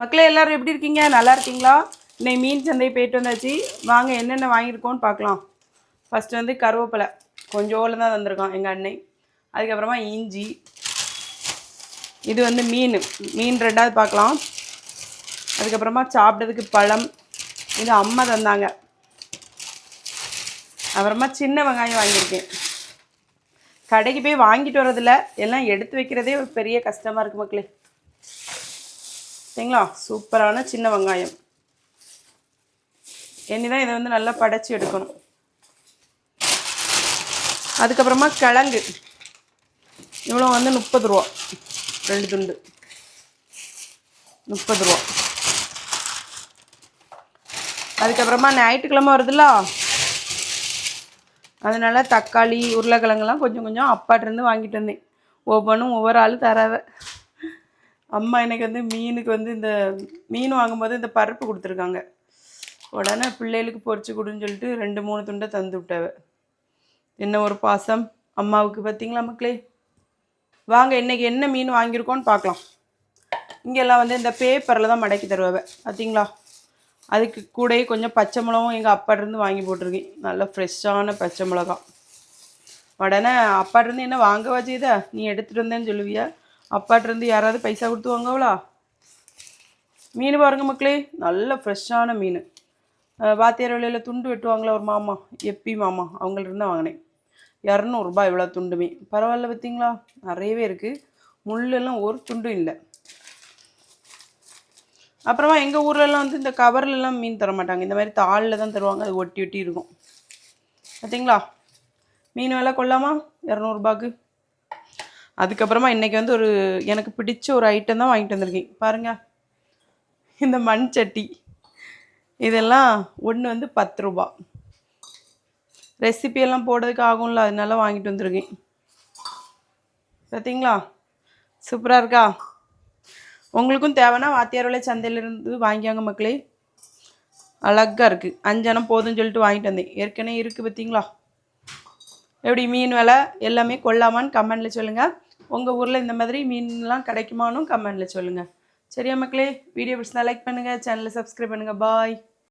மக்களே எல்லாரும் எப்படி இருக்கீங்க? நல்லா இருக்கீங்களா? இன்னைக்கு மீன் சந்தை போயிட்டு வந்தாச்சு. வாங்க என்னென்ன வாங்கியிருக்கோன்னு பார்க்கலாம். ஃபஸ்ட்டு வந்து கருவேப்பிலை. கொஞ்சோல தான் தந்திருக்கோம் எங்கள் அன்னை அதுக்கப்புறமா இஞ்சி. இது வந்து மீன். மீன் ரெண்டாவது பார்க்கலாம். அதுக்கப்புறமா சாப்பிட்டதுக்கு பழம். இது அம்மா தந்தாங்க. அப்புறமா சின்ன வெங்காயம் வாங்கியிருக்கேன். கடைக்கு போய் வாங்கிட்டு வரதில்ல எல்லாம் எடுத்து வைக்கிறதே ஒரு பெரிய கஷ்டமாக இருக்குது மக்களே. சரிங்களா? சூப்பரான சின்ன வெங்காயம். இனி தான் இதை வந்து நல்லா படைச்சி எடுக்கணும். அதுக்கப்புறமா கிழங்கு. இவ்வளோ வந்து முப்பது ரூபா. ரெண்டு துண்டு. முப்பது ரூபா. அதுக்கப்புறமா ஞாயிற்றுக்கிழமை வருதுல்ல? அதனால தக்காளி உருளைக்கிழங்குலாம் கொஞ்சம் கொஞ்சம் அப்பாட்டிருந்து வாங்கிட்டு வந்தேன். ஒவ்வொன்றும் ஒவ்வொரு ஆள் தராவ. அம்மா எனக்கு வந்து மீனுக்கு வந்து இந்த மீன் வாங்கும்போது இந்த பருப்பு கொடுத்துருக்காங்க. உடனே பிள்ளைகளுக்கு பொறிச்சு கொடுன்னு சொல்லிட்டு ரெண்டு மூணு துண்டை தந்து விட்டாவ. என்ன ஒரு பாசம். அம்மாவுக்கு பார்த்தீங்களா மக்களே? வாங்க இன்றைக்கி என்ன மீன் வாங்கியிருக்கோன்னு பார்க்கலாம். இங்கெல்லாம் வந்து இந்த பேப்பரில் தான் மடக்கி தருவாவை. பார்த்தீங்களா அதுக்கு கூடயே கொஞ்சம் பச்சை மிளகும் எங்கள் அப்பாட்டிருந்து வாங்கி போட்டிருக்கேன். நல்ல ஃப்ரெஷ்ஷான பச்சை மிளகா உடனே அப்பாட்டிருந்து என்ன வாங்க வச்சுதா நீ எடுத்துகிட்டு வந்தேன்னு சொல்லுவியா? அப்பாட்டிருந்து யாராவது பைசா கொடுத்து வாங்கவளா மீன் பாருங்க மக்களே நல்ல ஃப்ரெஷ்ஷான மீன். வாத்தியார் வேலையில் துண்டு வெட்டுவாங்களா ஒரு மாமா? எப்பி மாமா அவங்கள்ட்ட தான் வாங்கினேன். இரநூறுபா இவ்வளோ துண்டுமே பரவாயில்ல பார்த்தீங்களா நிறையவே இருக்குது முள்ளெல்லாம் ஒரு துண்டும் இல்லை. அப்புறமா எங்கள் ஊர்லலாம் வந்து இந்த கவர்லலாம் மீன் தர மாட்டாங்க. இந்த மாதிரி தாளில் தான் தருவாங்க. அது ஒட்டி ஒட்டி இருக்கும். பார்த்தீங்களா மீன் விலை கொள்ளாமா? இரநூறுபாக்கு அதுக்கப்புறமா இன்றைக்கி வந்து ஒரு எனக்கு பிடிச்ச ஒரு ஐட்டம் தான் வாங்கிட்டு வந்திருக்கேன். பாருங்கள் இந்த மண் சட்டி. இதெல்லாம் ஒன்று வந்து பத்து ரூபா. ரெசிபியெல்லாம் போடுறதுக்கு ஆகும்ல அதனால வாங்கிட்டு வந்திருக்கேன். பார்த்தீங்களா சூப்பராக இருக்கா? உங்களுக்கும் தேவைன்னா வாத்தியாரோட சந்தையிலேருந்து வாங்கியாங்க மக்களே. அழகாக இருக்குது அஞ்சனம் போதும்னு சொல்லிட்டு வாங்கிட்டு வந்தேன். ஏற்கனவே இருக்குது பார்த்தீங்களா எப்படி மீன் விலை எல்லாமே கொள்ளாமான்னு கமெண்டில் சொல்லுங்கள் உங்கள் ஊரில் இந்த மாதிரி மீன்லாம் கிடைக்குமானும் கமெண்டில் சொல்லுங்கள் சரியா மக்களே வீடியோ பிடிச்சா லைக் பண்ணுங்கள் சேனலை சப்ஸ்கிரைப் பண்ணுங்கள் பாய்